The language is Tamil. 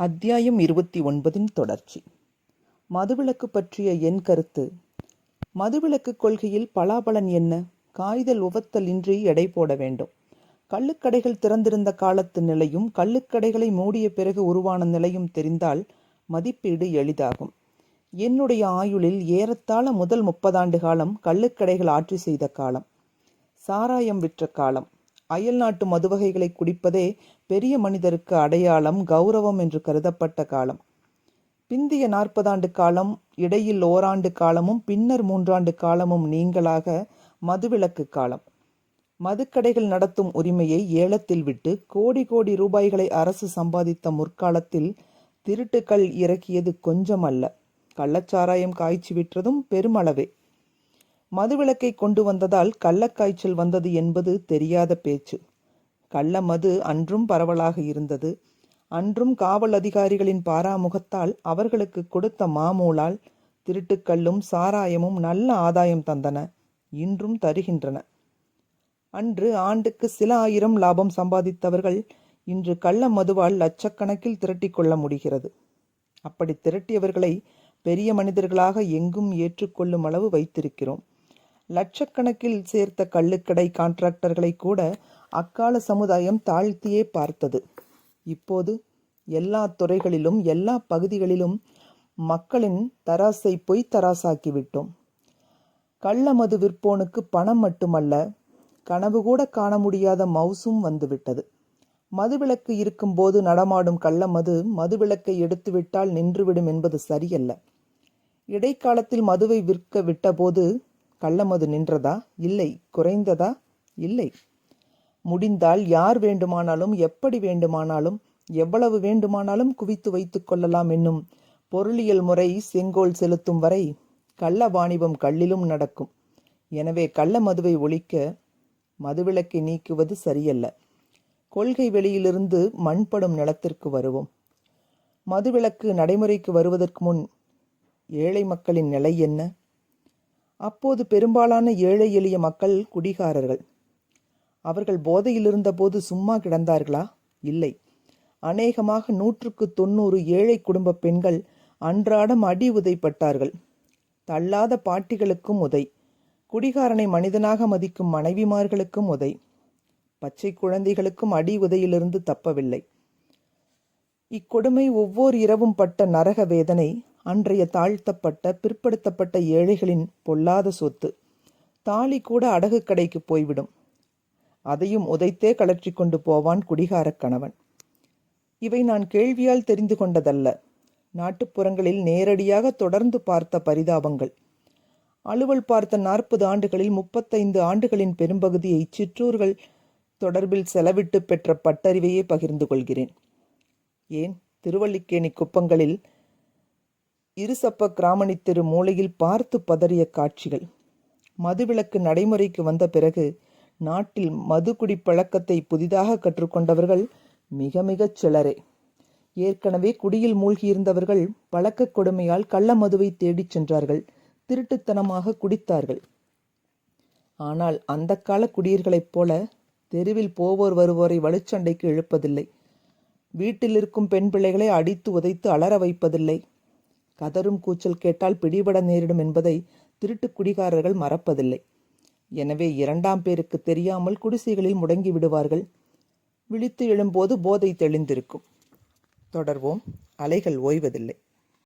அத்தியாயம் இருபத்தி ஒன்பதின் தொடர்ச்சி. மதுவிலக்கு பற்றிய என் கருத்து. மதுவிலக்கு கொள்கையில் பலாபலன் என்ன? காய்தல் உவத்தல் இன்றி எடை போட வேண்டும். கள்ளுக்கடைகள் திறந்திருந்த காலத்து நிலையும் கள்ளுக்கடைகளை மூடிய பிறகு உருவான நிலையும் தெரிந்தால் மதிப்பீடு எளிதாகும். என்னுடைய ஆயுளில் ஏறத்தாழ முதல் முப்பதாண்டு காலம் கள்ளுக்கடைகள் ஆட்சி செய்த காலம். சாராயம் விற்ற காலம். அயல்நாட்டு மதுவகைகளை குடிப்பதே பெரிய மனிதருக்கு அடையாளம் கௌரவம் என்று கருதப்பட்ட காலம். பிந்திய நாற்பதாண்டு காலம் இடையில் ஓராண்டு காலமும் பின்னர் மூன்றாண்டு காலமும் நீங்களாக மதுவிலக்கு காலம். மதுக்கடைகள் நடத்தும் உரிமையை ஏலத்தில் விட்டு கோடி கோடி ரூபாய்களை அரசு சம்பாதித்த முற்காலத்தில் திருட்டுக்கள் இறக்கியது கொஞ்சமல்ல. கள்ளச்சாராயம் காய்ச்சி விற்றதும் பெருமளவே. மதுவிலக்கை கொண்டு வந்ததால் கள்ளக்காய்ச்சல் வந்தது என்பது தெரியாத பேச்சு. கள்ள மது அன்றும் பரவலாக இருந்தது. அன்றும் காவல் அதிகாரிகளின் பாராமுகத்தால் அவர்களுக்கு கொடுத்த மாமூலால் திருட்டுக்கல்லும் சாராயமும் நல்ல ஆதாயம் தந்தன. இன்றும் தருகின்றன. அன்று ஆண்டுக்கு சில ஆயிரம் லாபம் சம்பாதித்தவர்கள் இன்று கள்ள மதுவால் லட்சக்கணக்கில் திரட்டிக்கொள்ள முடிகிறது. அப்படி திரட்டியவர்களை பெரிய மனிதர்களாக எங்கும் ஏற்றுக்கொள்ளும் அளவு வைத்திருக்கிறோம். லட்சக்கணக்கில் சேர்த்த கள்ளுக்கடை கான்ட்ராக்டர்களை கூட அக்கால சமுதாயம் தாழ்த்தியே பார்த்தது. இப்போது எல்லா துறைகளிலும் எல்லா பகுதிகளிலும் மக்களின் தராசை பொய் தராசாக்கிவிட்டோம் கள்ள மது விற்போனுக்கு பணம் மட்டுமல்ல கனவு கூட காண முடியாத மவுசும் வந்துவிட்டது மதுவிலக்கு இருக்கும்போது நடமாடும் கள்ள மது மதுவிலக்கை எடுத்துவிட்டால் நின்றுவிடும் என்பது சரியல்ல. இடைக்காலத்தில் மதுவை விற்க விட்டபோது கள்ளமது நின்றதா? இல்லை. குறைந்ததா? இல்லை. முடிந்தால் யார் வேண்டுமானாலும் எப்படி வேண்டுமானாலும் எவ்வளவு வேண்டுமானாலும் குவித்து வைத்துக் கொள்ளலாம் என்னும் பொருளியல் முறை செங்கோல் செலுத்தும் வரை கள்ள வாணிபம் கள்ளிலும் நடக்கும். எனவே கள்ள மதுவை ஒழிக்க மதுவிலக்கை நீக்குவது சரியல்ல. கொள்கை வெளியிலிருந்து மண்படும் நிலத்திற்கு வருவோம். மதுவிலக்கு நடைமுறைக்கு வருவதற்கு முன் ஏழை மக்களின் நிலை என்ன? அப்போது பெரும்பாலான ஏழை எளிய மக்கள் குடிகாரர்கள். அவர்கள் போதையில் இருந்தபோது சும்மா கிடந்தார்களா? இல்லை. அநேகமாக நூற்றுக்கு தொண்ணூறு ஏழை குடும்ப பெண்கள் அன்றாடம் அடி உதைப்பட்டார்கள். தள்ளாத பாட்டிகளுக்கும் உதை. குடிகாரனை மனிதனாக மதிக்கும் மனைவிமார்களுக்கும் உதை. பச்சை குழந்தைகளுக்கும் அடி உதையிலிருந்து தப்பவில்லை. இக்கொடுமை ஒவ்வொரு இரவும் பட்ட நரக வேதனை அன்றைய தாழ்த்தப்பட்ட பிற்படுத்தப்பட்ட ஏழைகளின் பொல்லாத சொத்து. தாலி கூட அடகு கடைக்கு போய்விடும். அதையும் உதைத்தே கலற்றி கொண்டு போவான் குடிகாரக் கணவன். இவை நான் கேள்வியால் தெரிந்து கொண்டதல்ல. நாட்டுப்புறங்களில் நேரடியாக தொடர்ந்து பார்த்த பரிதாபங்கள். அலுவல் பார்த்த நாற்பது ஆண்டுகளில் முப்பத்தைந்து ஆண்டுகளின் பெரும்பகுதியை சிற்றூர்கள் தொடர்பில் செலவிட்டு பெற்ற பட்டறிவையே பகிர்ந்து கொள்கிறேன். ஏன்? திருவல்லிக்கேணி குப்பங்களில் இருசப்ப கிராமணி தெரு மூலையில் பார்த்து பதறிய காட்சிகள். மதுவிலக்கு நடைமுறைக்கு வந்த பிறகு நாட்டில் மது குடிப்பழக்கத்தை புதிதாக கற்றுக்கொண்டவர்கள் மிக மிகச் சிலரே. ஏற்கனவே குடியில் மூழ்கியிருந்தவர்கள் பழக்கக் கொடுமையால் கள்ள மதுவை தேடிச் சென்றார்கள் திருட்டுத்தனமாக குடித்தார்கள். ஆனால் அந்த கால குடியர்களைப் போல தெருவில் போவோர் வருவோரை வலுச்சண்டைக்கு இழுப்பதில்லை. வீட்டில் இருக்கும் பெண் பிள்ளைகளை அடித்து உதைத்து அலற வைப்பதில்லை. கதரும் கூச்சல் கேட்டால் பிடிபட நேரிடும் என்பதை திருட்டு குடிகாரர்கள் மறப்பதில்லை. எனவே இரண்டாம் பேருக்கு தெரியாமல் குடிசைகளில் முடங்கி விடுவார்கள். விழித்து எழும்போது போதை தெளிந்திருக்கும். தொடர்வோம். அலைகள் ஓய்வதில்லை.